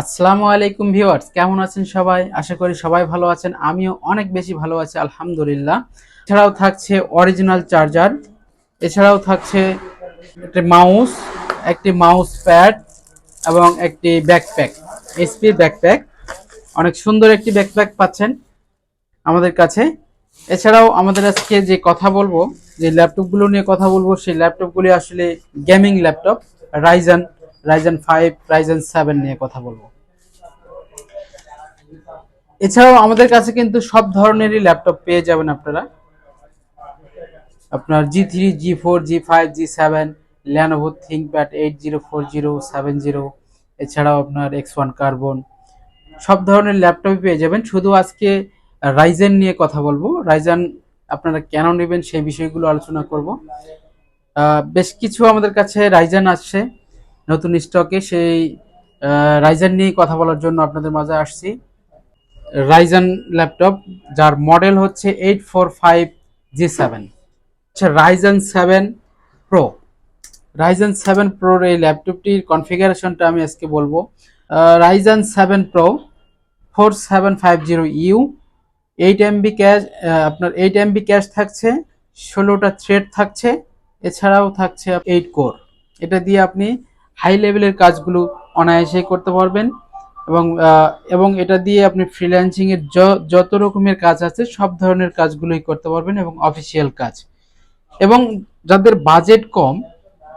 আসসালামু আলাইকুম ভিউয়ার্স, কেমন আছেন সবাই? আশা করি সবাই ভালো আছেন, আমিও অনেক বেশি ভালো আছি, আলহামদুলিল্লাহ। এছাড়াও থাকছে অরিজিনাল চার্জার এছাড়াও থাকছে একটি মাউস একটি মাউস প্যাড এবং একটি ব্যাকপ্যাক এসপি ব্যাকপ্যাক অনেক সুন্দর একটি ব্যাকপ্যাক পাচ্ছেন আমাদের কাছে। এছাড়াও আমাদের আজকে যে কথা বলব, যে ল্যাপটপগুলো নিয়ে কথা বলব, সেই ল্যাপটপগুলি আসলে gaming laptop Ryzen Ryzen five Ryzen seven নিয়ে কথা বলব। এছাড়াও আমাদের কাছে কিন্তু সব ধরনেরই ল্যাপটপ পেয়ে যাবেন আপনারা। আপনার G three G four G five G seven Lenovo ThinkPad eight zero four zero seven zero এছাড়াও আপনার এক্স ওয়ান কার্বন সব ধরনের ল্যাপটপই পেয়ে যাবেন। শুধু আজকে রাইজেন নিয়ে কথা বলব। রাইজেন আপনারা কেন নেবেন সেই বিষয়গুলো আলোচনা করব। বেশ কিছু আমাদের কাছে রাইজেন আসছে। নতুন স্টকে সেই রাইজেন নিয়ে কথা বলার জন্য আপনাদের মাঝে আসছি। রাইজেন ল্যাপটপ যার মডেল হচ্ছে eight four five G seven আচ্ছা Ryzen seven pro Ryzen seven প্রোর এই ল্যাপটপটির কনফিগারেশনটা আমি আজকে বলব। Ryzen seven pro four seven five zero U eight MB cache আপনার এইট এমবি ক্যাশ থাকছে, ষোলোটা থ্রেড থাকছে, এছাড়াও থাকছে এইট কোর এটা দিয়ে আপনি হাই লেভেলের কাজগুলো অনায়াসেই করতে পারবেন। এবং এবং এটা দিয়ে আপনি ফ্রিল্যান্সিং এর য- যত রকমের কাজ আছে, সব ধরনের কাজগুলোই করতে পারবেন এবং অফিসিয়াল কাজ। এবং যাদের বাজেট কম,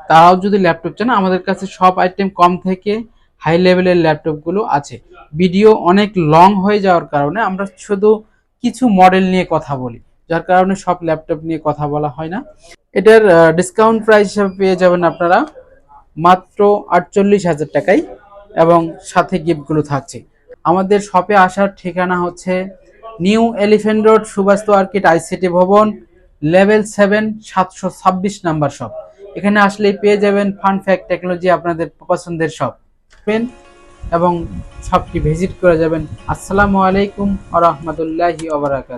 তারাও যদি ল্যাপটপ চান, আমাদের কাছে সব আইটেম কম থেকে হাই লেভেলের ল্যাপটপগুলো আছে। ভিডিও অনেক লং হয়ে যাওয়ার কারণে আমরা শুধু কিছু মডেল নিয়ে কথা বলি, যার কারণে সব ল্যাপটপ নিয়ে কথা বলা হয় না। এটার ডিসকাউন্ট প্রাইস হিসাবে পেয়ে যাবেন আপনারা। মাত্র আটচল্লিশ হাজার টাকায় এবং সাথে গিফটগুলো থাকছে। আমাদের শপে আসার ঠিকানা হচ্ছে new elephant road Subhash আর্কিট ICT ভবন, লেভেল সেভেন, সাতশো ছাব্বিশ নাম্বার শপ এখানে আসলেই পেয়ে যাবেন ফান ফ্যাক্ট টেকনোলজি আপনাদের পছন্দের শপ পেন এবং শপটি ভিজিট করে যাবেন। আসসালামু আলাইকুম আ রহমতুল্লাহি